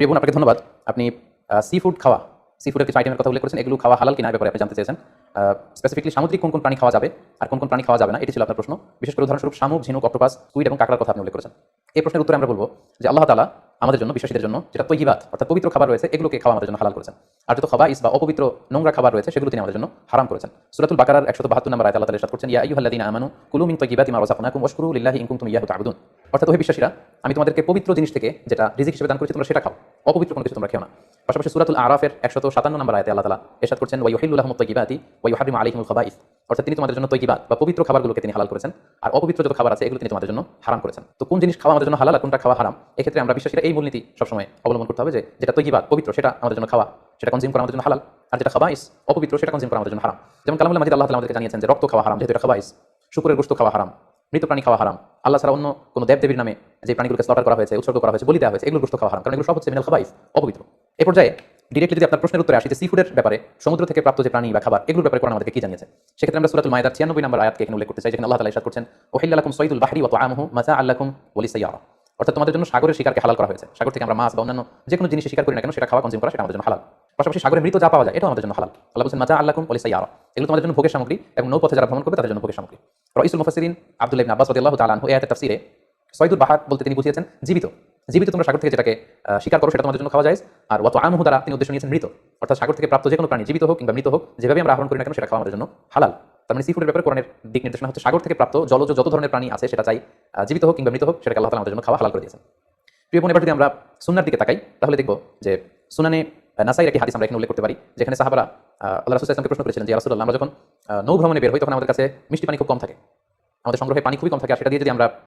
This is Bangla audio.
প্রিয় বোন, আপনাকে ধন্যবাদ। আপনি সি ফুড খাওয়া সি ফুডের কিছু আইটেমের কথা উল্লেখ করেছেন। এগুলো খাওয়া হালাল কিনা ব্যাপারে আপনি জানতে চেয়েছেন। স্পেসিফিকলি সামুদ্রিক কোন কোন প্রাণী খাওয়া যাবে আর কোন কোন প্রাণী খাওয়া যাবে না, এটি ছিল আপনার প্রশ্ন। বিশেষ করে উদাহরণস্বরূপ শামুক, ঝিনুক, অক্টোপাস কুইড এবং কাঁকড়ার কথা আপনি উল্লেখ করেছেন। এই প্রশ্নের উত্তরে আমরা বলব যে আল্লাহ তালা আমাদের জন্য, বিশ্বাসীদের জন্য, যেটা তৈবাত অর্থাৎ পবিত্র খাবার রয়েছে, এগুলোকে খাওয়া আমাদের জন্য হালাল করেছেন। আর যত খাবার ইস বা অপবিত্র নোংরা খাবার রয়েছে, সেগুলো তিনি আমাদের জন্য হারাম করেছেন। সুরাতুল বাকারার একশত বাহাত্তর নম্বর আয়াত আল্লাহ তালা করছেন, ইয়া আইয়ুহাল্লাযীনা আমানু, কুলু মিন তাইয়্যিবাতি মা রাযাকনাকুম ওয়াশকুরু লিল্লাহি ইন কুনতুম ইয়াহু তা'বুদুন অর্থাৎ ওহে বিশ্বাসীরা, আমি তোমাদেরকে পবিত্র জিনিস থেকে যেটা রিজিক হিসেবে দান করেছি, তোমরা সেটা খাও। অপবিত্র কোনো কিছু তোমরা খেও না। পাশাপাশি সুরাতুল আরাফের একশত সাতান্ন নম্বর আয়াতে আল্লাহ তালা এরশাদ করছেন, ওয়া ইউহিল্লু লাহুমুত তাইয়্যিবাতি ওয়া ইউহারিমু আলাইহিমুল খাবাইস। অর্থাৎ তিনি তোমাদের জন্য তৈকিবাত বা পবিত্র খাবারগুলোকে তিনি হালাল করেছেন, আর অপবিত্র যত খাবার আছে এগুলো তিনি তোমাদের জন্য হারাম করেছেন। তো কোন জিনিস খাওয়া আমাদের জন্য হালাল কোনটা খাওয়া হারাম? এক্ষেত্রে আমরা বিশ্বাসীরা এই মূলনীতি সবসময় অবলম্বন করতে হবে যে যেটা তৈকিবাত পবিত্র, সেটা আমাদের জন্য খাওয়া, সেটা কনজিউম করা আমাদের জন্য হালাল, আর যেটা খাবাইস অপবিত্র, সেটা কনজিউম করা আমাদের জন্য হারাম। যেমন কালামুল্লাহ মাজিদ আল্লাহ আমাদেরকে জানিয়েছেন যে রক্ত খাওয়া হারাম, যেহেতু এটা খাবাইস শুকুরের গোস্ত খাওয়া হারাম, মৃত প্রাণী খাওয়া হারাম, আল্লাহ ছাড়া অন্য কোনো দেবদেবীর নামে যে প্রাণীগুলোকে স্লটার করা হয়েছে, উৎসর্গ করা হয়েছে, বলি দেওয়া হয়েছে এগুলো গোস্ত খাওয়া হারাম, কারণ এগুলো সব হচ্ছে মিনাল খাবাইস, অপবিত্র। এ পর্যায়ে ডিরেক্টলি যদি আপনার প্রশ্নের উত্তরে আসি যে সি ফুডের ব্যাপারে, সমুদ্র থেকে প্রাপ্ত যে প্রাণী বা খাবার, এগুলোর ব্যাপারে কোরআন আমাদেরকে কি জানিয়েছে? সেক্ষেত্রে আমরা সুরাতুল মায়দার ছিয়ানব্বই নম্বর আয়াতকে এখানে উল্লেখ করতে চাই, যেখানে আল্লাহ তালা ইরশাদ করছেন ওহিল্লাকুম সৈদুল বাহরি ওয়া তাআমুহু মাতা আল্লাকুম ওয়া লিসাইয়ারা অর্থাৎ তোমাদের জন্য সাগরের শিকারকে হালাল করা হয়েছে। সাগর থেকে আমরা মাছ বা অন্যান্য যে কোনো জিনিস শিকার করি না কেন, সেটা খাওয়া কনজিউম করা, সেটা আমাদের জন্য হালাল। পাশাপাশি সাগরে মৃত যা পাওয়া যায়, এটাও আমাদের জন্য হালাল। আল্লাহ বলছেন মাতা আল্লাকুম ওয়া লিসাইয়ারা এগুলো তোমাদের জন্য ভোগের সামগ্রী এবং নৌপথে যারা ভ্রমণ করবে, তাদের জন্য ভোগের সামগ্রী। রইসুল মুফাসসিরিন আব্দুল্লাহ ইবনে আব্বাস রাদিয়াল্লাহু তাআলা আনহু এই আয়াতের তাফসীরে সৈদুল বাহার বলতে তিনি বুঝিয়েছেন, জীবিত। জীবিত তোমরা সাগর থেকে যেটাকে শিকার করো সেটা তোমাদের জন্য খাওয়া যায় আর ওয়াত আমহু দ্বারা তিনি উদ্দেশ্য নিয়েছেন মৃত। অর্থাৎ সাগর থেকে প্রাপ্ত যে কোনো প্রাণী জীবিত হোক কিংবা মৃত হোক যেভাবে আমরা আহরণ করি না কেন সেটা খাওয়া আমাদের জন্য হালাল। তার মানে সি ফুডের ব্যাপারে কোরআনের দিক নির্দেশনা হচ্ছে সাগর থেকে প্রাপ্ত জলজ যত ধরনের প্রাণী আছে সেটা চাই জীবিত হোক কিংবা মৃত হোক সেটাকে আল্লাহ তাআলা আমাদের জন্য খাওয়া হালাল করে দিয়েছেন। প্রিয় বোন এবার যদি আমরা সুনার দিকে তাকাই তাহলে দেখব যে সুনানে আহ, নাসাইর একটি হাদিস আমরা এখানে উল্লেখ করতে পারি যেখানে সাহাবারা আল্লাহ রাসূল ইসলামকে প্রশ্ন করেছিলেন যে রাসূলুল্লাহ আমরা যখন নৌ ভ্রমণে বের হই তখন আমাদের কাছে মিষ্টি পানি খুব কম থাকে। আমাদের সংগ্রহে পানি খুবই কম থাকে আর সেটা দিয়ে যদি আমরা